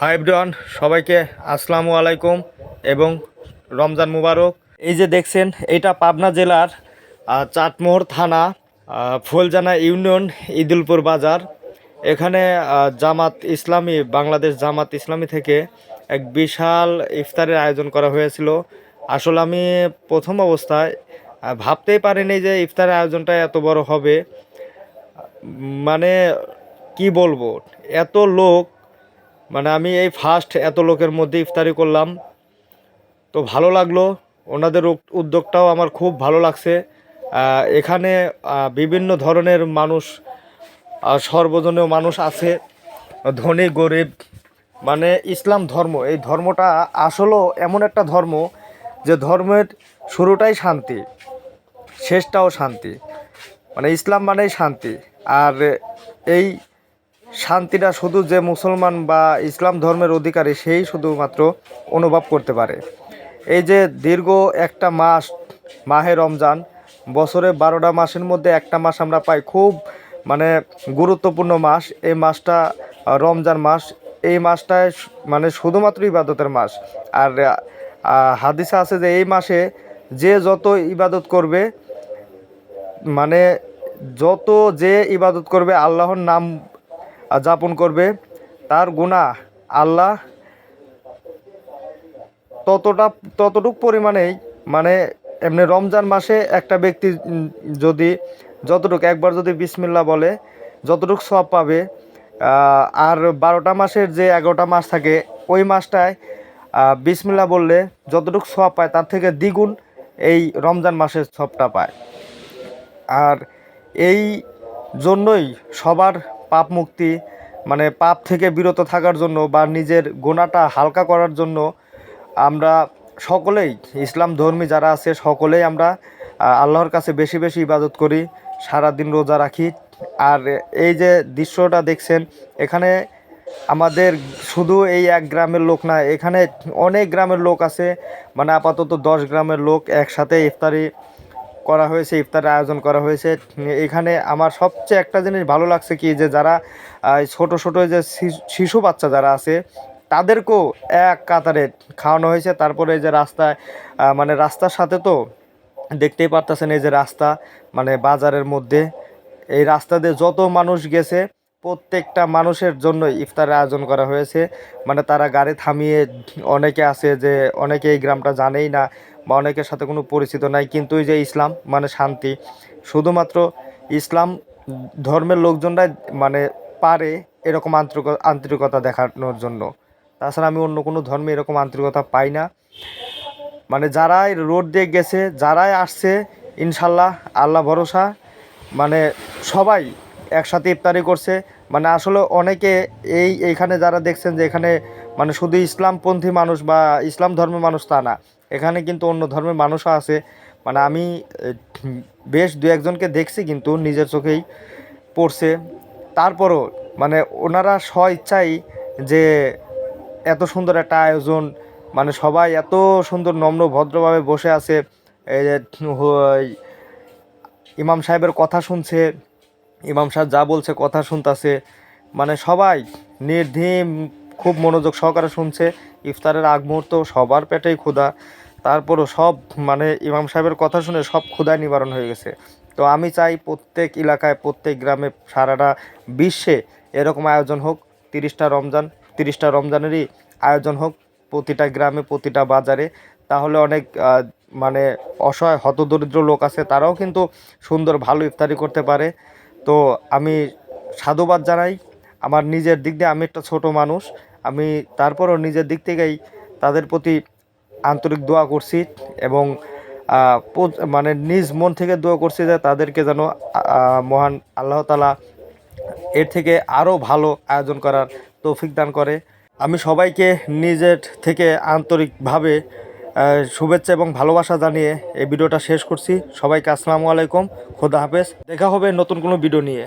Hi everyone সবাইকে আসসালামু আলাইকুম এবং রমজান মুবারক। এই যে দেখছেন, এটা পাবনা জেলার চাটমোহর থানা ফুলজানা ইউনিয়ন ঈদুলপুর বাজার। এখানে জামাত ইসলামী, বাংলাদেশ জামাত ইসলামী থেকে এক বিশাল ইফতারের আয়োজন করা হয়েছিল। আসলে আমি প্রথম অবস্থায় ভাবতেই পারিনি যে ইফতারের আয়োজনটা এত বড় হবে। মানে কি বলব? এত লোক মানে আমি এই ফার্স্ট এত লোকের মধ্যে ইফতারি করলাম। তো ভালো লাগল। ওনাদের উদ্যোগটাও আমার খুব ভালো লাগছে। এখানে বিভিন্ন ধরনের মানুষ সর্বজনীয় মানুষ আছে। ধনী, গরিব মানে ইসলাম ধর্ম। এই ধর্মটা আসলেও এমন একটা ধর্ম যে ধর্মের শুরুটাই শান্তি, শেষটাও শান্তি। মানে ইসলাম মানেই শান্তি। আর এই শান্তিটা শুধু যে মুসলমান বা ইসলাম ধর্মের অধিকারী সেই শুধুমাত্র অনুভব করতে পারে। এই যে দীর্ঘ একটা মাস, মাহে রমজান, বছরে বারোটা মাসের মধ্যে একটা মাস আমরা পাই খুব মানে গুরুত্বপূর্ণ মাস। এই মাসটা, রমজান মাস, এই মাসটায় মানে শুধুমাত্র ইবাদতের মাস। আর হাদিসা আছে যে এই মাসে যে যত ইবাদত করবে মানে যত যে ইবাদত করবে, আল্লাহর নাম যাপন করবে, তার গুণা আল্লাহ ততটা, ততটুক পরিমাণেই মানে এমনি রমজান মাসে একটা ব্যক্তি যদি যতটুক, একবার যদি বিসমিল্লা বলে, যতটুক সব পাবে আর বারোটা মাসের যে এগারোটা মাস থাকে, ওই মাসটায় বিসমিল্লা বললে যতটুক সব পায়, তার থেকে দ্বিগুণ এই রমজান মাসের সবটা পায়। আর এই জন্যই সবার পাপ মুক্তি মানে পাপ থেকে বিরত থাকার জন্য বা নিজের গোনাটা হালকা করার জন্য আমরা সকলেই, ইসলাম ধর্মী যারা আছে, সকলেই আমরা আল্লাহর কাছে বেশি বেশি ইবাদত করি, সারাদিন রোজা রাখি। আর এই যে দৃশ্যটা দেখছেন, এখানে আমাদের শুধু এই এক গ্রামের লোক না, এখানে অনেক গ্রামের লোক আছে মানে আপাতত দশ গ্রামের লোক একসাথে ইফতারি করা হয়েছে, ইফতারের আয়োজন করা হয়েছে। এখানে আমার সবচেয়ে একটা জিনিস ভালো লাগছে কি যে যারা ছোট ছোট যে শিশু- বাচ্চা যারা আছে, তাদেরকেও এক কাতারে খাওয়ানো হয়েছে। তারপরে যে রাস্তায় মানে রাস্তার সাথে তো দেখতেই পারতেছেন এই যে রাস্তা মানে বাজারের মধ্যে। এই রাস্তা দিয়ে যত মানুষ গেছে প্রত্যেকটা মানুষের জন্য ইফতারের আয়োজন করা হয়েছে। মানে তারা গাড়ি থামিয়ে অনেকে আছে যে অনেকে এই গ্রামটা জানেই না বা অনেকের সাথে কোনো পরিচিত নাই, কিন্তু যে ইসলাম মানে শান্তি। শুধুমাত্র ইসলাম ধর্মের লোকজনরাই মানে পারে এরকম আন্তরিক, আন্তরিকতা দেখানোর জন্য। তাছাড়া আমি অন্য কোনো ধর্মে এরকম আন্তরিকতা পাই না। মানে যারাই রোড দিয়ে গেছে, যারাই আসছে, ইনশাল্লাহ, আল্লাহ ভরসা মানে সবাই একসাথে ইফতারি করছে। মানে আসলে অনেকে এই এইখানে যারা দেখছেন যে এখানে মানে শুধু ইসলামপন্থী মানুষ বা ইসলাম ধর্মের মানুষ তা না, এখানে কিন্তু অন্য ধর্মের মানুষও আছে। মানে আমি বেশ দু একজনকে দেখছি কিন্তু নিজের চোখেই পড়ছে। তারপরও মানে ওনারা স্ব ইচ্ছাই যে এত সুন্দর একটা আয়োজন মানে সবাই এত সুন্দর নম্র ভদ্রভাবে বসে আছে। ইমাম সাহেবের কথা শুনছে ইমাম সাহেব যা বলছে, কথা শুনতাছে। মানে সবাই নির্ধিম, খুব মনোযোগ সহকারে শুনছে। ইফতারের আগ মুহূর্ত সবার পেটেই ক্ষুধা। তারপরও সব মানে ইমাম সাহেবের কথা শুনে সব ক্ষুধায় নিবারণ হয়ে গেছে। তো আমি চাই প্রত্যেক এলাকায়, প্রত্যেক গ্রামে সারাটা বিশ্বে এরকম আয়োজন হোক। তিরিশটা রমজান, তিরিশটা রমজানেরই আয়োজন হোক প্রতিটা গ্রামে, প্রতিটা বাজারে। তাহলে অনেক মানে অসহায়, হতদরিদ্র লোক আছে, তারাও কিন্তু সুন্দর, ভালো ইফতারি করতে পারে। তো আমি সাধুবাদ জানাই। আমার নিজের দিক দিয়ে আমি একটা ছোট মানুষ। আমি তারপরও নিজের দিক থেকেই তাদের প্রতি আন্তরিক দোয়া করছি এবং মানে নিজ মন থেকে দোয়া করছি যে তাদেরকে যেন মহান আল্লাহ তালা এর থেকে আরও ভালো আয়োজন করার তৌফিক দান করে। আমি সবাইকে নিজের থেকে আন্তরিকভাবে শুভেচ্ছা এবং ভালোবাসা জানিয়ে এই ভিডিওটা শেষ করছি। সবাইকে আসসালামু আলাইকুম। খোদা হাফেজ। দেখা হবে নতুন কোনো ভিডিও নিয়ে।